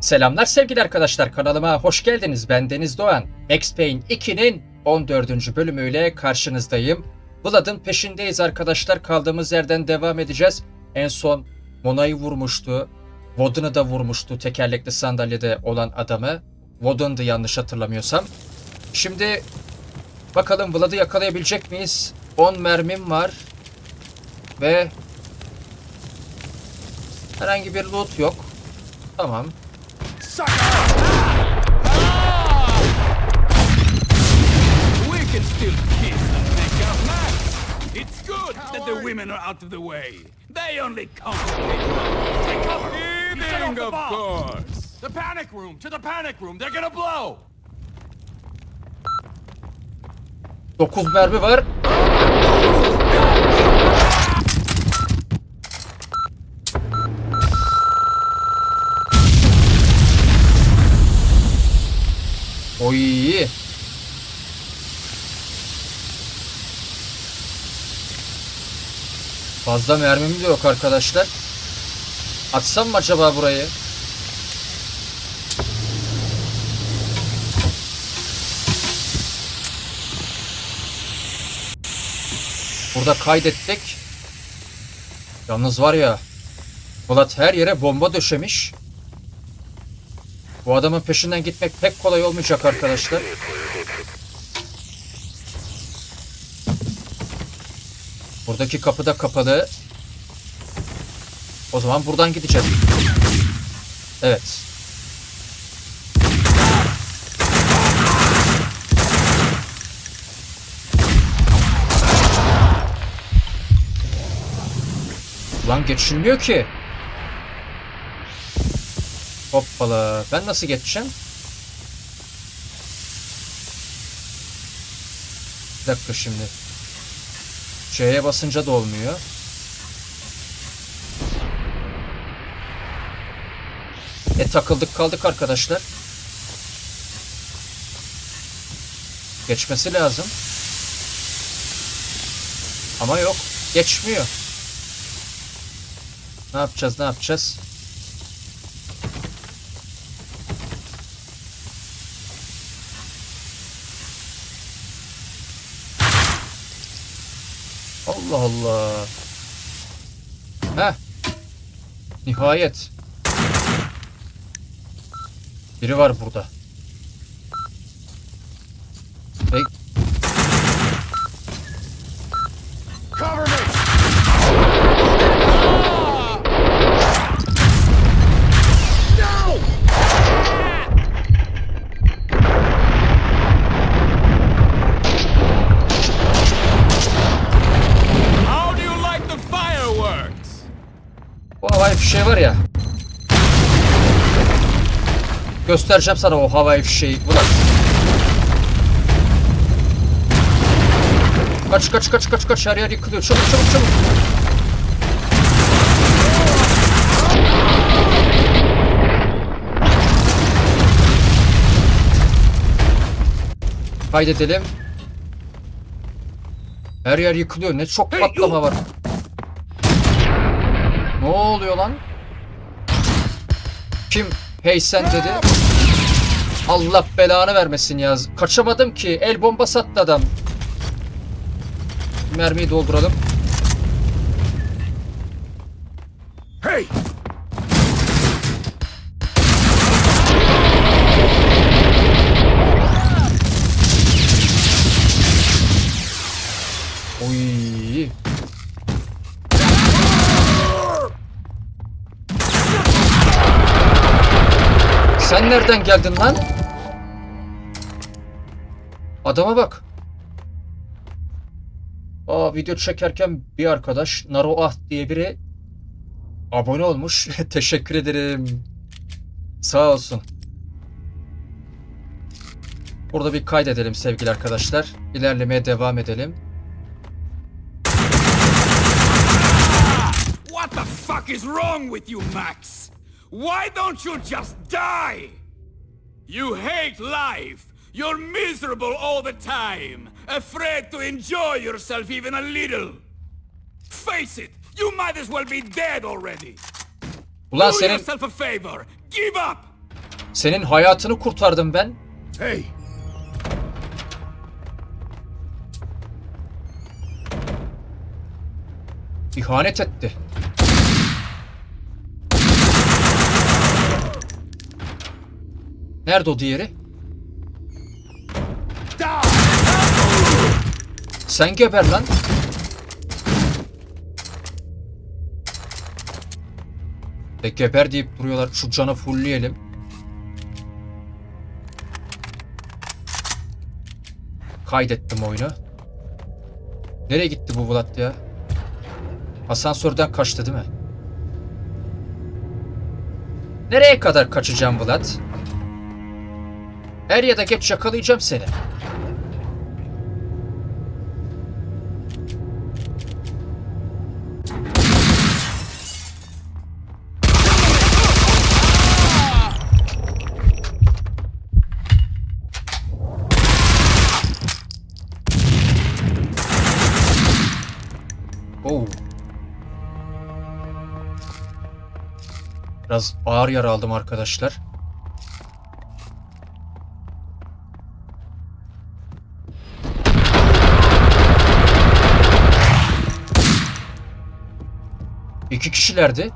Selamlar sevgili arkadaşlar kanalıma hoş geldiniz. Ben Deniz Doğan. Max Payne 2'nin 14. bölümüyle karşınızdayım. Vlad'ın peşindeyiz arkadaşlar. Kaldığımız yerden devam edeceğiz. En son Mona'yı vurmuştu. Vodun'u da vurmuştu tekerlekli sandalyede olan adamı. Vodun'du yanlış hatırlamıyorsam. Şimdi bakalım Vlad'ı yakalayabilecek miyiz? 10 mermim var. Ve herhangi bir loot yok. Tamam. Out of the way. They only complicate. Take cover. Eating, of course. The panic room. To the panic room. They're gonna blow. 9 mermi var. Oy. Fazla mermim de yok arkadaşlar. Atsam mı acaba burayı? Burada kaydettik. Yalnız var ya. Polat her yere bomba döşemiş. Bu adamın peşinden gitmek pek kolay olmayacak arkadaşlar. Buradaki kapı da kapalı. O zaman buradan gideceğiz. Evet. Lan geçilmiyor ki. Hoppala. Ben nasıl geçeceğim? Bir dakika şimdi. C'ye basınca da olmuyor. E takıldık kaldık arkadaşlar. Geçmesi lazım. Ama yok. Geçmiyor. Ne yapacağız ne yapacağız? Allah. Heh. Nihayet. Biri var burada. Göstereceğim sana o havai fişeği. Ulan. Kaç kaç kaç kaç kaç her yer yıkılıyor. Çabuk çabuk çabuk. Kaydedelim. Her yer yıkılıyor. Ne çok patlama var. Ne oluyor lan? Kim hey sen dedi. Allah belanı vermesin ya. Kaçamadım ki. El bombası attı adam. Mermiyi dolduralım. Sen nereden geldin lan? Adama bak. Aa video çekerken bir arkadaş Naro Ah diye biri abone olmuş. Teşekkür ederim. Sağ olsun. Burada bir kaydedelim sevgili arkadaşlar. İlerlemeye devam edelim. What the fuck is wrong with you, Max? Why don't you just die? You hate life. You're miserable all the time. Afraid to enjoy yourself even a little. Face it, you might as well be dead already. Ulan Do senin yourself a favor. Give up. Senin hayatını kurtardım ben. Hey, İhanet etti. Nerede o diğeri? Sen geber lan. De geber deyip duruyorlar. Şu canı fullleyelim. Kaydettim oyunu. Nereye gitti bu Vlad ya? Asansörden kaçtı değil mi? Nereye kadar kaçacağım Vlad? Er ya da geç yakalayacağım seni. Oo. Biraz ağır yara aldım arkadaşlar. İki kişilerdi.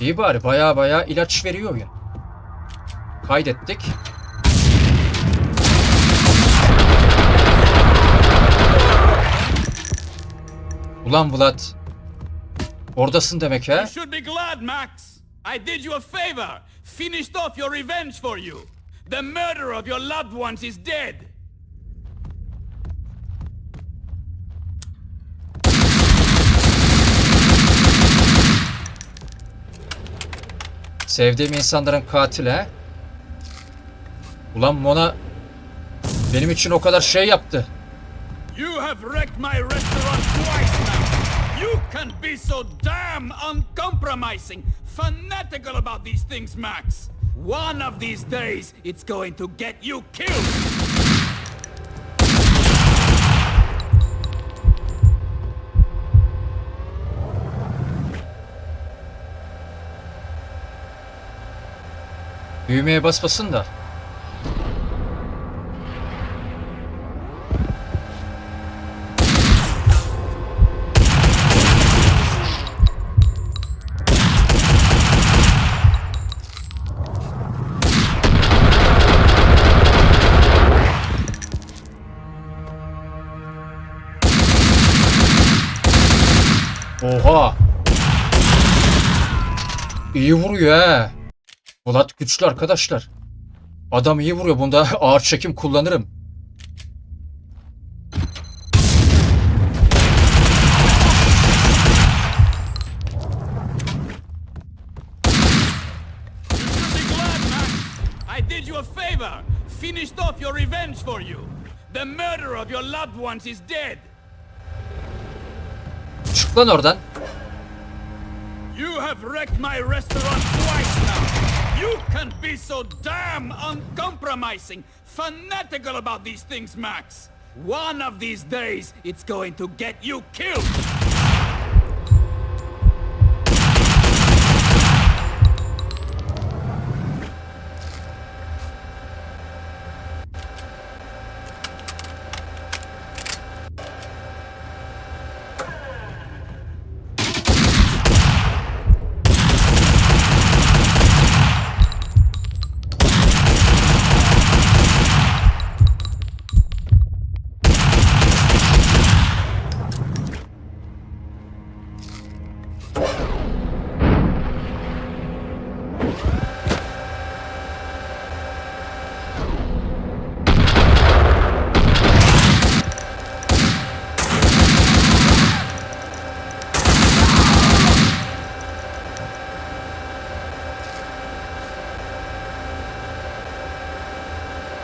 İyi bari baya baya ilaç veriyor oyun. Kaydettik. Ulan Vlad. Oradasın demek you ha? should be glad, Max. I did you a favor. Finished off your revenge for you. The murderer of your loved ones is dead. Sevdiğim insanların katili ha? Ulan Mona benim için o kadar şey yaptı. You have wrecked my restaurant twice now. You can be so damn uncompromising, fanatical about these things, Max. One of these days, it's going to get you killed. Düğmeye basmasın da. Vuruyor ha. Polat güçlü arkadaşlar. Adam iyi vuruyor. Bunda ağır çekim kullanırım. Finished off your revenge for you. The murderer of your loved ones is dead. Çık lan oradan. You have wrecked my restaurant twice now. You can't be so damn uncompromising, fanatical about these things, Max. One of these days, it's going to get you killed.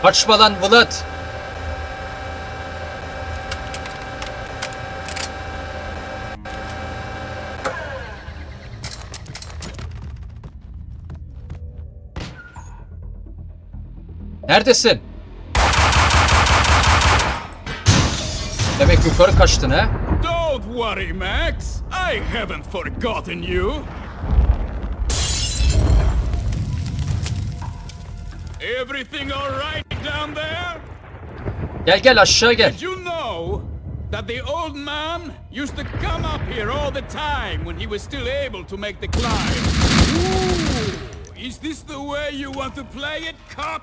Kaçma lan Vlad. Neredesin? Demek yukarı kaçtın ha? Don't worry, Max. I haven't forgotten you. Everything all right down there? Gel gel aşağı gel. Did you know that the old man used to come up here all the time when he was still able to make the climb? Ooh, is this the way you want to play it, cop?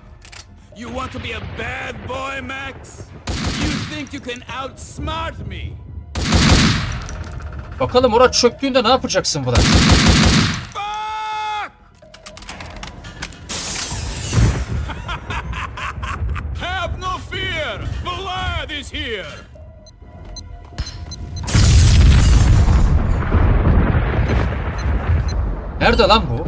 You want to be a bad boy, Max? You think you can outsmart me? Bakalım orada çöktüğünde ne yapacaksın Vlad? İs here! Nerede lan bu?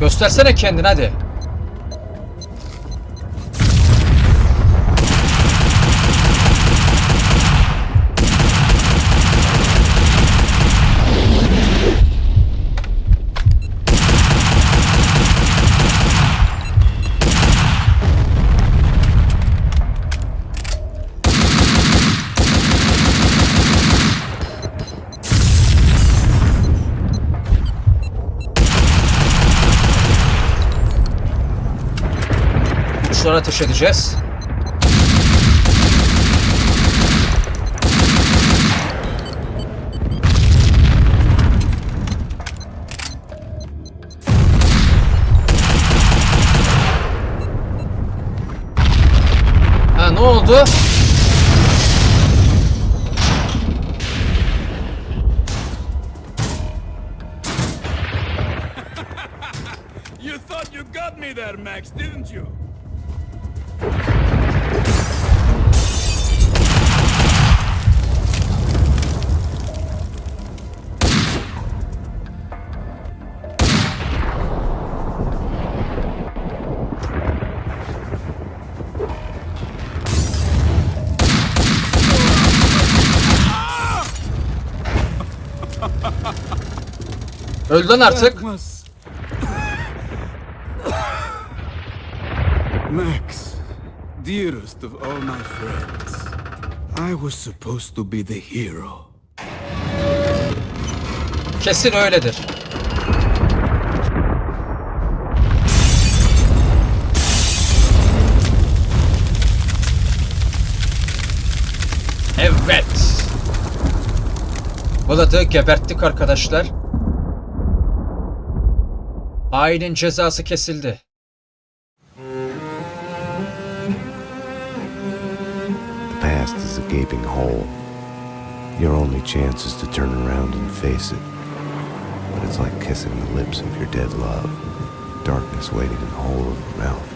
Göstersene kendini hadi. Uçlara ateş edeceğiz. Ha? You thought you got me there, Max, didn't you? Öl lan artık. Max, dearest of all my friends, I was supposed to be the hero. Kesin öyledir. Evet. Vlad'ı geberttik arkadaşlar. Hainin cezası kesildi. The past is a gaping hole. Your only chance is to turn around and face it. But it's like kissing the lips of your dead love. Darkness waiting in the hole of your mouth.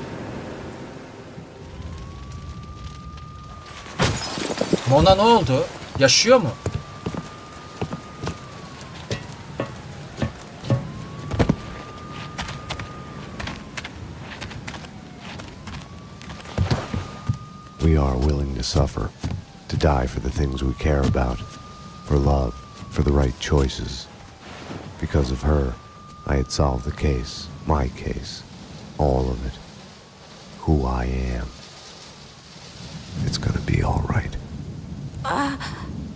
Mona ne oldu? Yaşıyor mu? We are willing to suffer, to die for the things we care about, for love, for the right choices. Because of her, I had solved the case, my case, all of it, who I am. It's gonna be all right. Ah.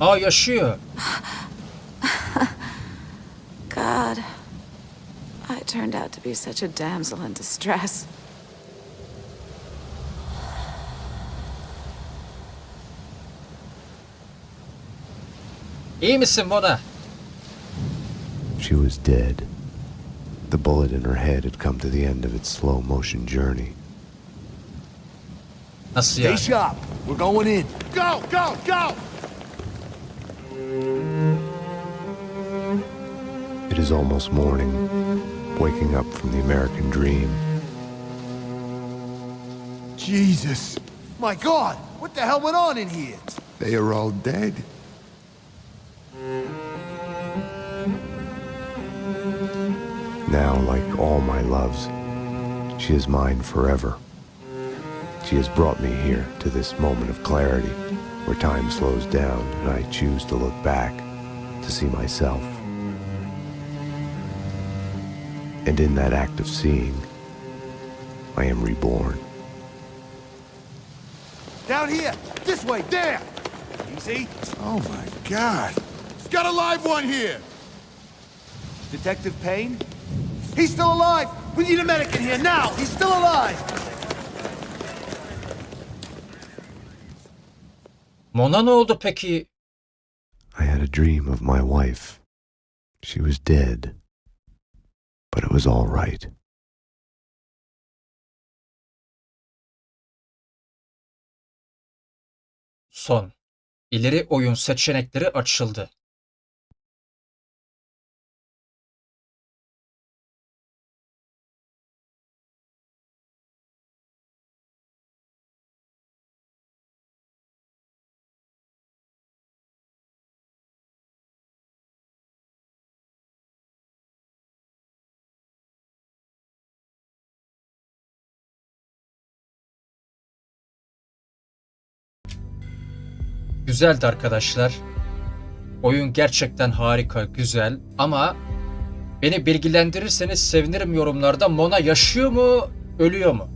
Aa yaşıyor. God, I turned out to be such a damsel in distress. İyi misin Mona? She was dead. The bullet in her head had come to the end of its slow motion journey. Nasıl Stay yani? sharp. We're going in. Go, go, go! It is almost morning, waking up from the American dream. Jesus. My God, what the hell went on in here? They are all dead. Now, like all my loves, she is mine forever. She has brought me here to this moment of clarity where time slows down and I choose to look back to see myself And in that act of seeing, I am reborn. Down here! This way! There! Easy. Oh my god. He's got a live one here! Detective Payne? He's still alive! We need a medic in here now! He's still alive! Mona ne oldu peki? I had a dream of my wife. She was dead. But it was all right. Son. İleri oyun seçenekleri açıldı. Güzeldi arkadaşlar. Oyun gerçekten harika, güzel ama beni bilgilendirirseniz sevinirim yorumlarda. Mona yaşıyor mu, ölüyor mu?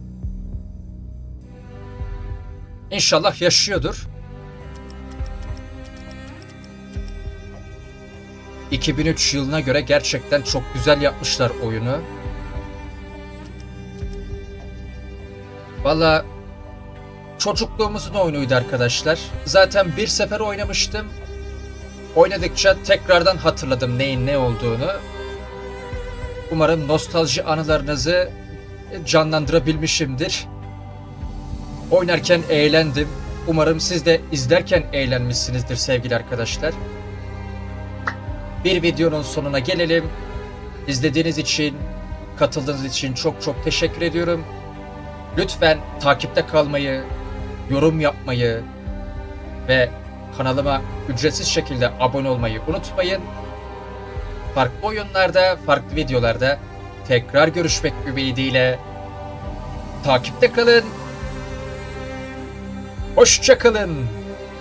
İnşallah yaşıyordur. 2003 yılına göre gerçekten çok güzel yapmışlar oyunu. Valla çocukluğumuzun oyunuydu arkadaşlar. Zaten bir sefer oynamıştım. Oynadıkça tekrardan hatırladım neyin ne olduğunu. Umarım nostalji anılarınızı canlandırabilmişimdir. Oynarken eğlendim. Umarım siz de izlerken eğlenmişsinizdir sevgili arkadaşlar. Bir videonun sonuna gelelim. İzlediğiniz için, katıldığınız için çok çok teşekkür ediyorum. Lütfen takipte kalmayı, yorum yapmayı ve kanalıma ücretsiz şekilde abone olmayı unutmayın. Farklı oyunlarda, farklı videolarda tekrar görüşmek ümidiyle takipte kalın. Hoşça kalın.